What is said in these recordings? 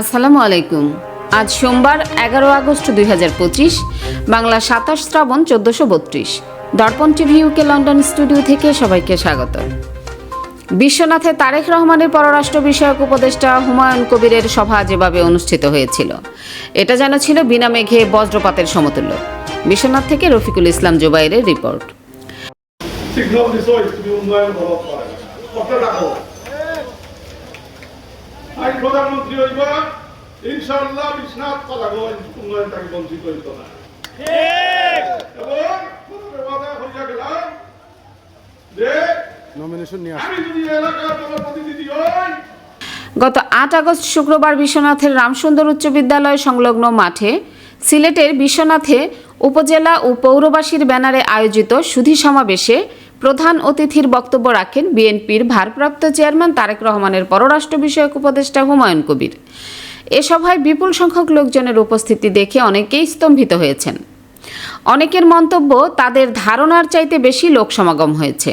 আসসালামু আলাইকুম। আজ সোমবার এগারো আগস্ট দুই হাজার পঁচিশ, বাংলা সাতাশ শ্রাবণ চোদ্দশো বত্রিশ, দর্পণ টিভি ইউকে লন্ডন স্টুডিও থেকে সবাইকে স্বাগত। বিশ্বনাথে তারেক রহমানের পররাষ্ট্র বিষয়ক উপদেষ্টা হুমায়ুন কবিরের সভা যেভাবে অনুষ্ঠিত হয়েছিল, এটা যেন ছিল বিনা মেঘে বজ্রপাতের সমতুল্য। বিশ্বনাথ থেকে রফিকুল ইসলাম জুবাইরের রিপোর্ট। আই প্রধানমন্ত্রী হইবা ইনশাআল্লাহ বিশ্বনাথ কথা গো উন্নয়ন তাকে বঞ্চিত হইত না এবং পূর্বে হইয়া গেলাম যে নমিনেশন নিয়ে আমি যদি এলাকার তোমার হই গত আট আগস্ট শুক্রবার বিশ্বনাথের রামসুন্দর উচ্চ বিদ্যালয় সংলগ্ন মাঠে সিলেটের বিশ্বনাথে উপজেলা ও পৌরবাসীর ব্যানারে আয়োজিত সুধী সমাবেশে প্রধান অতিথির বক্তব্য রাখেন বিএনপির ভারপ্রাপ্ত চেয়ারম্যান তারেক রহমানের পররাষ্ট্র বিষয়ক উপদেষ্টা হুমায়ুন কবির। এ সভায় বিপুল সংখ্যক লোকজনের উপস্থিতি দেখে অনেকেই স্তম্ভিত হয়েছেন। অনেকের মন্তব্য, তাদের ধারণার চাইতে বেশি লোক সমাগম হয়েছে।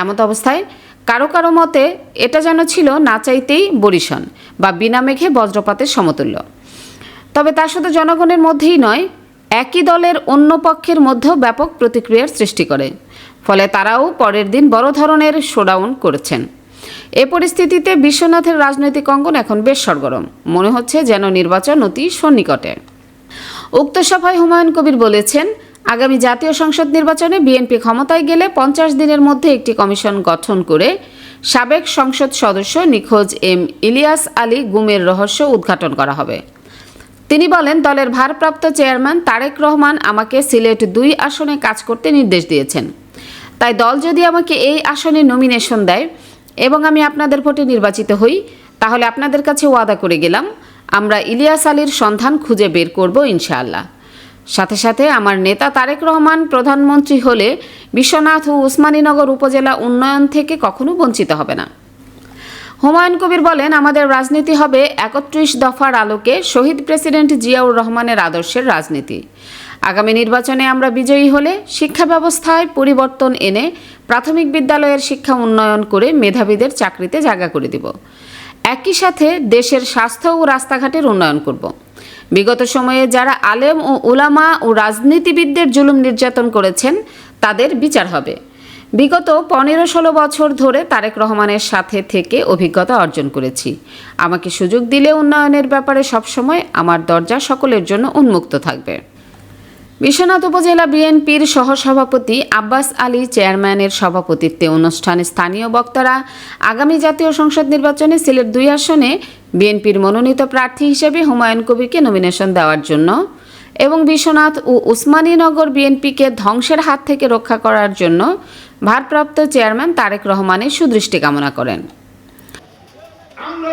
এমত অবস্থায় কারও কারও মতে এটা যেন ছিল না চাইতেই বরিশন বা বিনা মেঘে বজ্রপাতের সমতুল্য। তবে তা শুধু জনগণের মধ্যেই নয়, একই দলের অন্য পক্ষের মধ্যেও ব্যাপক প্রতিক্রিয়ার সৃষ্টি করে। ফলে তারাও পরের দিন বড় ধরনের শোডাউন করেছেন। এ পরিস্থিতিতে বিশ্বনাথের রাজনৈতিক অঙ্গন এখন বেশ সরগরম। মনে হচ্ছে যেন নির্বাচন অতি সন্নিকটে। উক্ত সভায় হুমায়ুন কবির বলেছেন, আগামী জাতীয় সংসদ নির্বাচনে বিএনপি ক্ষমতায় গেলে পঞ্চাশ দিনের মধ্যে একটি কমিশন গঠন করে সাবেক সংসদ সদস্য নিখোঁজ এম ইলিয়াস আলী গুমের রহস্য উদ্ঘাটন করা হবে। তিনি বলেন, দলের ভারপ্রাপ্ত চেয়ারম্যান তারেক রহমান আমাকে সিলেট দুই আসনে কাজ করতে নির্দেশ দিয়েছেন। তাই দল যদি আমাকে এই আসনে নমিনেশন দেয় এবং আমি আপনাদের ভোটে নির্বাচিত হই, তাহলে আপনাদের কাছে ওয়াদা করে গেলাম, আমরা ইলিয়াস আলীর সন্ধান খুঁজে বের করব ইনশাআল্লাহ। সাথে সাথে আমার নেতা তারেক রহমান প্রধানমন্ত্রী হলে বিশ্বনাথ ও উসমানীনগর উপজেলা উন্নয়ন থেকে কখনো বঞ্চিত হবে না। হুমায়ুন কবির বলেন, আমাদের রাজনীতি হবে একত্রিশ দফার আলোকে শহীদ প্রেসিডেন্ট জিয়াউর রহমানের আদর্শের রাজনীতি। আগামী নির্বাচনে আমরা বিজয়ী হলে শিক্ষা ব্যবস্থায় পরিবর্তন এনে প্রাথমিক বিদ্যালয়ের শিক্ষা উন্নয়ন করে মেধাবীদের চাকরিতে জায়গা করে দিব। একই সাথে দেশের স্বাস্থ্য ও রাস্তাঘাটের উন্নয়ন করব। বিগত সময়ে যারা আলেম ও উলামা ও রাজনীতিবিদদের জুলুম নির্যাতন করেছেন, তাদের বিচার হবে। বিগত পনেরো ষোলো বছর ধরে তারেক রহমানের সাথে থেকে অভিজ্ঞতা অর্জন করেছি। আমাকে সুযোগ দিলে উন্নয়নের ব্যাপারে সবসময় আমার দরজা সকলের জন্য উন্মুক্ত থাকবে। বিশ্বনাথ উপজেলা বিএনপির সহসভাপতি আব্বাস আলী চেয়ারম্যানের সভাপতিত্বে অনুষ্ঠানে স্থানীয় বক্তারা আগামী জাতীয় সংসদ নির্বাচনে সিলেট দুই আসনে বিএনপির মনোনীত প্রার্থী হিসেবে হুমায়ুন কবিরকে নমিনেশন দেওয়ার জন্য এবং বিশ্বনাথ ও উসমানীনগর বিএনপিকে ধ্বংসের হাত থেকে রক্ষা করার জন্য ভারপ্রাপ্ত চেয়ারম্যান তারেক রহমানের সুদৃষ্টি কামনা করেন। আমরা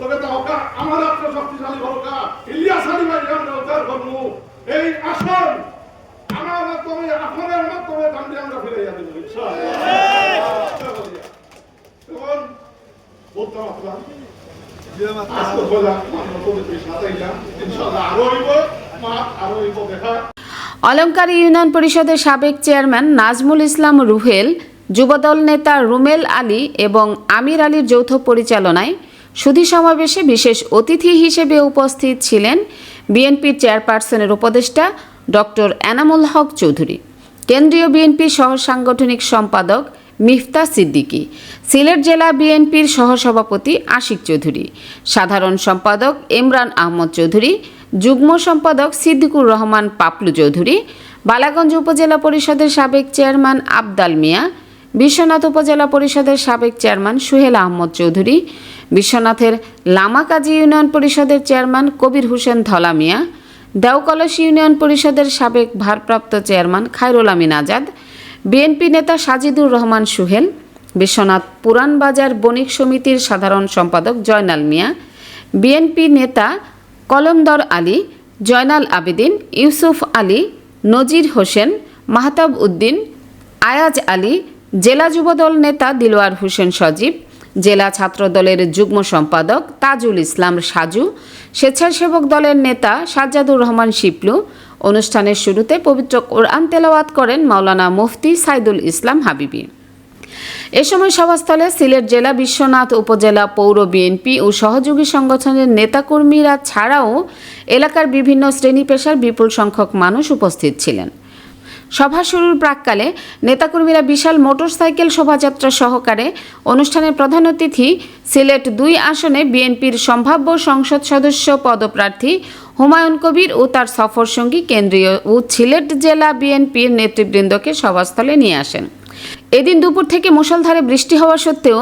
লগে তো হকা আমার শক্তিশালী হলকা ইলিয়াস আলী ভাই আমরা উদ্ধার করব। এই আসন আমার মাধ্যমে মাধ্যমে গান্ধী আমরা ফিরে যাবে। এখন বলতাম আপনার আজকে বললাম আমরা তো সাথে ইনশাআল্লাহ আরও হইব মা আরও হইব দেখা। অলঙ্কারী ইউনিয়ন পরিষদের সাবেক চেয়ারম্যান নাজমুল ইসলাম রুহেল যুবদল নেতা রুমেল আলী এবং আমির আলীর যৌথ পরিচালনায় সুধী সমাবেশে বিশেষ অতিথি হিসেবে উপস্থিত ছিলেন বিএনপির চেয়ারপারসনের উপদেষ্টা ডক্টর এনামুল হক চৌধুরী, কেন্দ্রীয় বিএনপির সহ সাংগঠনিক সম্পাদক মিফতা সিদ্দিকী, সিলেট জেলা বিএনপির সহসভাপতি আশিক চৌধুরী, সাধারণ সম্পাদক ইমরান আহমদ চৌধুরী, যুগ্ম সম্পাদক সিদ্দিকুর রহমান পাপলু চৌধুরী, বালাগঞ্জ উপজেলা পরিষদের সাবেক চেয়ারম্যান আবদাল মিয়া, বিশ্বনাথ উপজেলা পরিষদের সাবেক চেয়ারম্যান সুহেল আহমদ চৌধুরী বিশ্বনাথের লামাকাজি ইউনিয়ন পরিষদের চেয়ারম্যান কবির হোসেন ধলা মিয়া দেওকলস ইউনিয়ন পরিষদের সাবেক ভারপ্রাপ্ত চেয়ারম্যান খায়রুল আমিন আজাদ, বিএনপি নেতা সাজিদুর রহমান সুহেল, বিশ্বনাথ পুরানবাজার বণিক সমিতির সাধারণ সম্পাদক জয়নাল মিয়া, বিএনপি নেতা কলমদর আলী, জয়নাল আবেদিন, ইউসুফ আলী, নজির হোসেন, মাহতাব উদ্দিন, আয়াজ আলী, জেলা যুবদল নেতা দিলওয়ার হোসেন সজীব জেলা ছাত্রদলের যুগ্ম সম্পাদক তাজুল ইসলাম সাজু, স্বেচ্ছাসেবক দলের নেতা সাজ্জাদুর রহমান শিপলু। অনুষ্ঠানের শুরুতে পবিত্র কোরআন তেলাওয়াত করেন মাওলানা মুফতি সাইদুল ইসলাম হাবিবি। এ সময় সভাস্থলে সিলেট জেলা বিশ্বনাথ উপজেলা পৌর বিএনপি ও সহযোগী সংগঠনের নেতাকর্মীরা ছাড়াও এলাকার বিভিন্ন শ্রেণি পেশার বিপুল সংখ্যক মানুষ উপস্থিত ছিলেন। সভা শুরুর প্রাককালে নেতাকর্মীরা বিশাল মোটরসাইকেল শোভাযাত্রা সহকারে অনুষ্ঠানের প্রধান অতিথি সিলেট দুই আসনে বিএনপির সম্ভাব্য সংসদ সদস্য পদপ্রার্থী হুমায়ুন কবির ও তার সফরসঙ্গী কেন্দ্রীয় ও সিলেট জেলা বিএনপির নেতৃবৃন্দকে সভাস্থলে নিয়ে আসেন। এদিন দুপুর থেকে মুষলধারে বৃষ্টি হওয়া সত্ত্বেও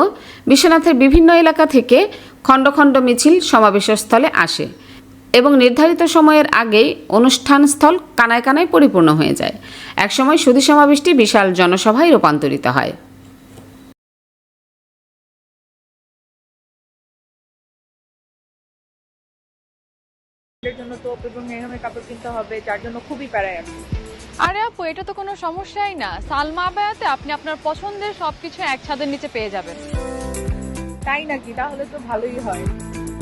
বিশ্বনাথের বিভিন্ন এলাকা থেকে খণ্ড খণ্ড মিছিল সমাবেশস্থলে আসে। এবং নির্ধারিত সময়ের আগেই অনুষ্ঠানস্থল কানায় কানায় পরিপূর্ণ হয়ে যায়। একসময় সুধী সমাবেশটি বিশাল জনসভায় রূপান্তরিত হয়। জন্য তো এবং মেহরমের কাপড় কিনতে হবে যার জন্য খুবই প্যারায় আমি। আরে আপু এটা তো কোনো সমস্যাই না। সালমা আবায়াতে আপনি আপনার পছন্দের সবকিছু এক ছাদের নিচে পেয়ে যাবেন। তাই নাকি? তাহলে তো ভালোই হয়।